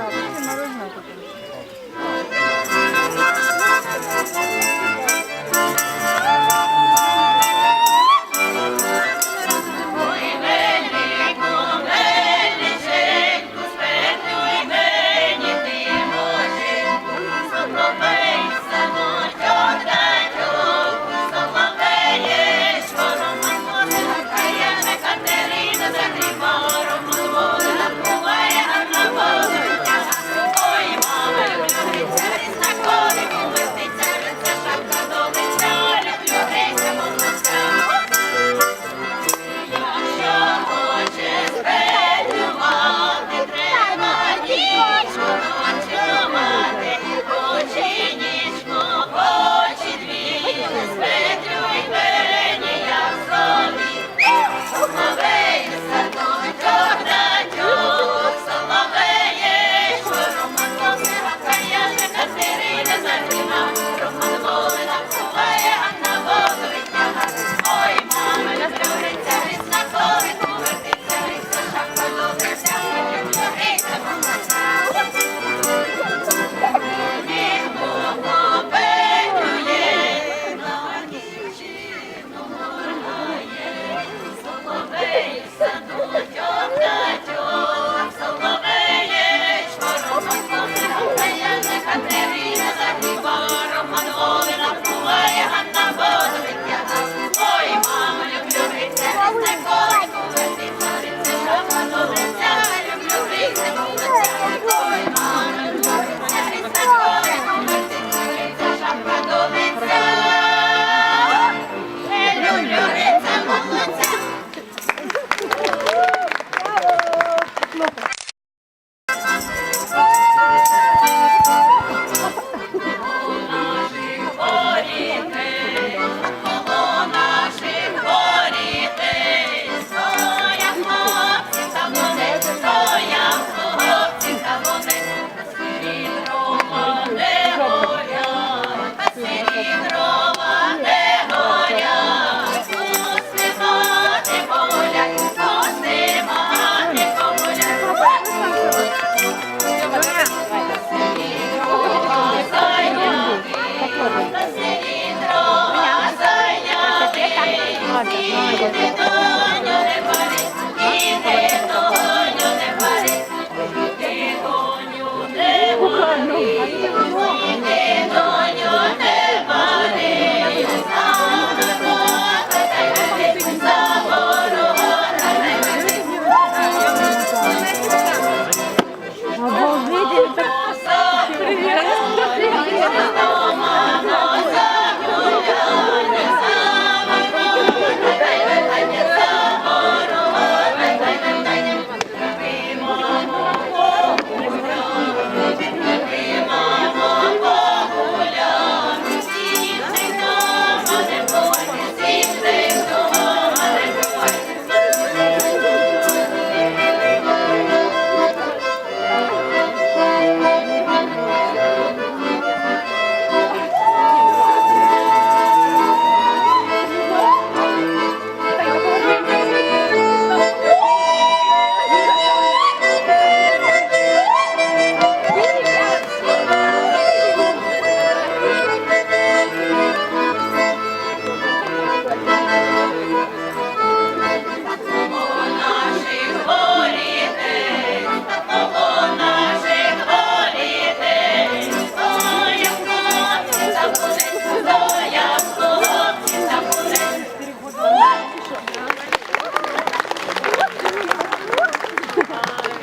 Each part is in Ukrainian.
Да, вообще мороженое купили.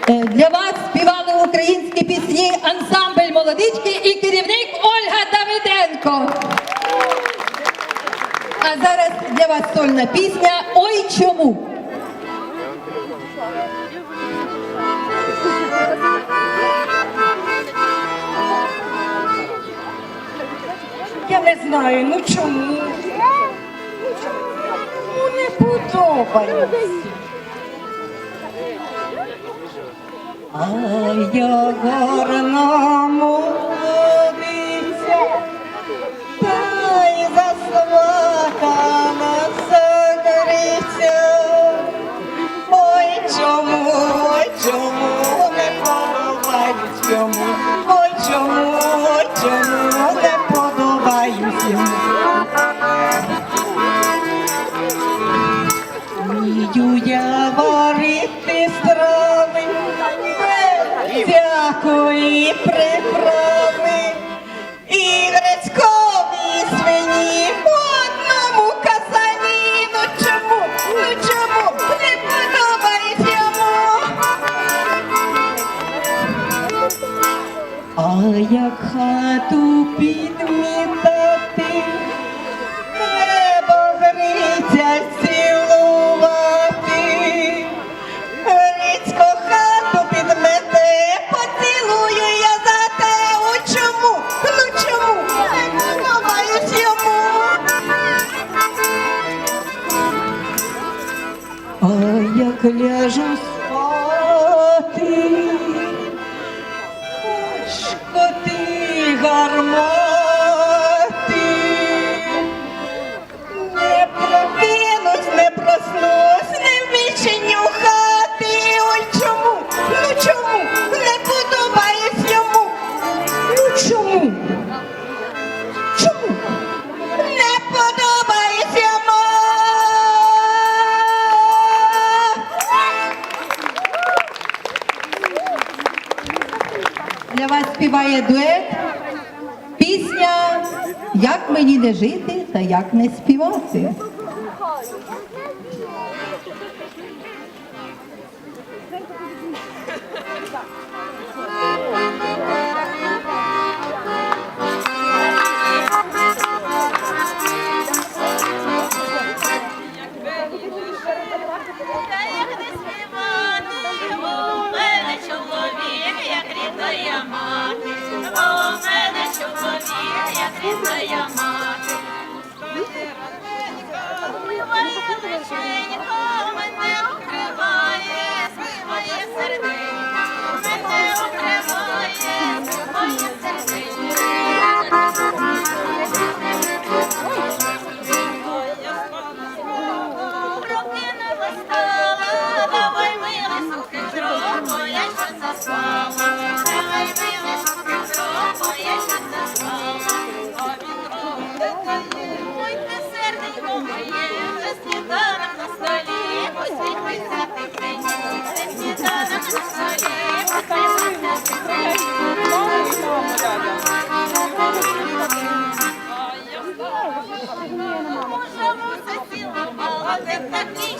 Для вас співали українські пісні ансамбль молодички і керівник Ольга Давиденко. А зараз для вас сольна пісня Ой чому. Я не знаю, ну чому? Ну не подобається. А я гарна молодиця, дай й засватана নিষ্কতি কর্ম співає дует. Пісня Як мені не жити та як не співати. Боже, муси сіла, але такий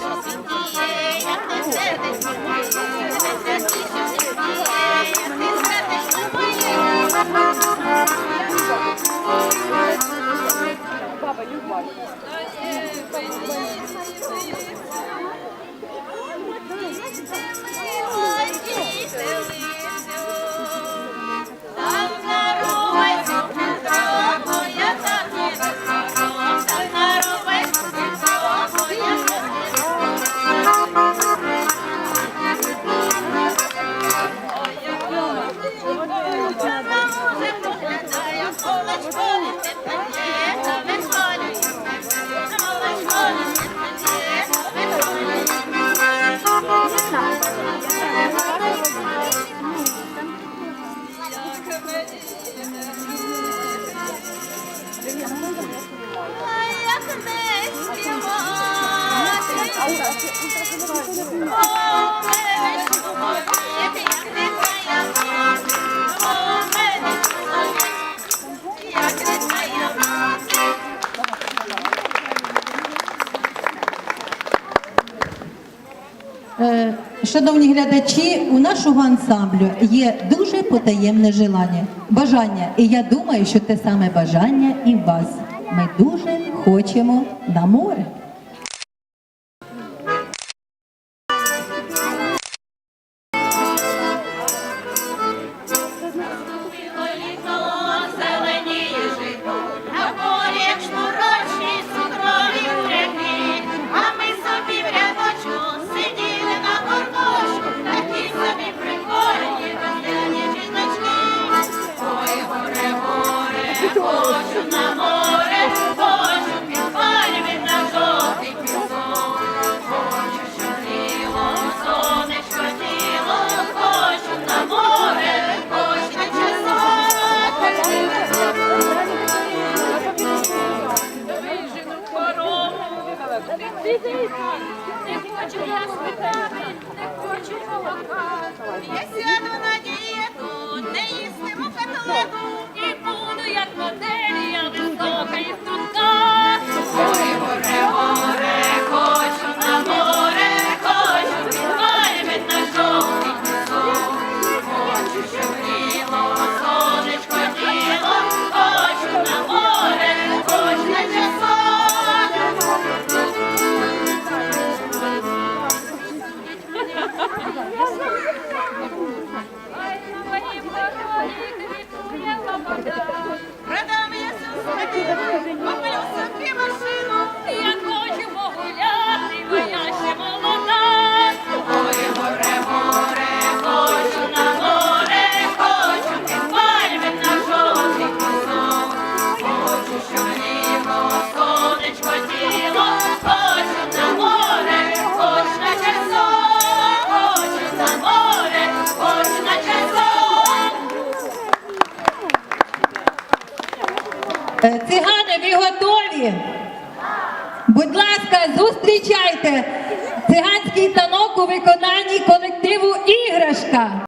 Е, шановні глядачі, у нашого ансамблю є дуже потаємне желання, бажання, і я думаю, що те саме бажання і в вас. Ми дуже хочемо на море. готові? Будь ласка, зустрічайте циганський танок у виконанні колективу Іграшка.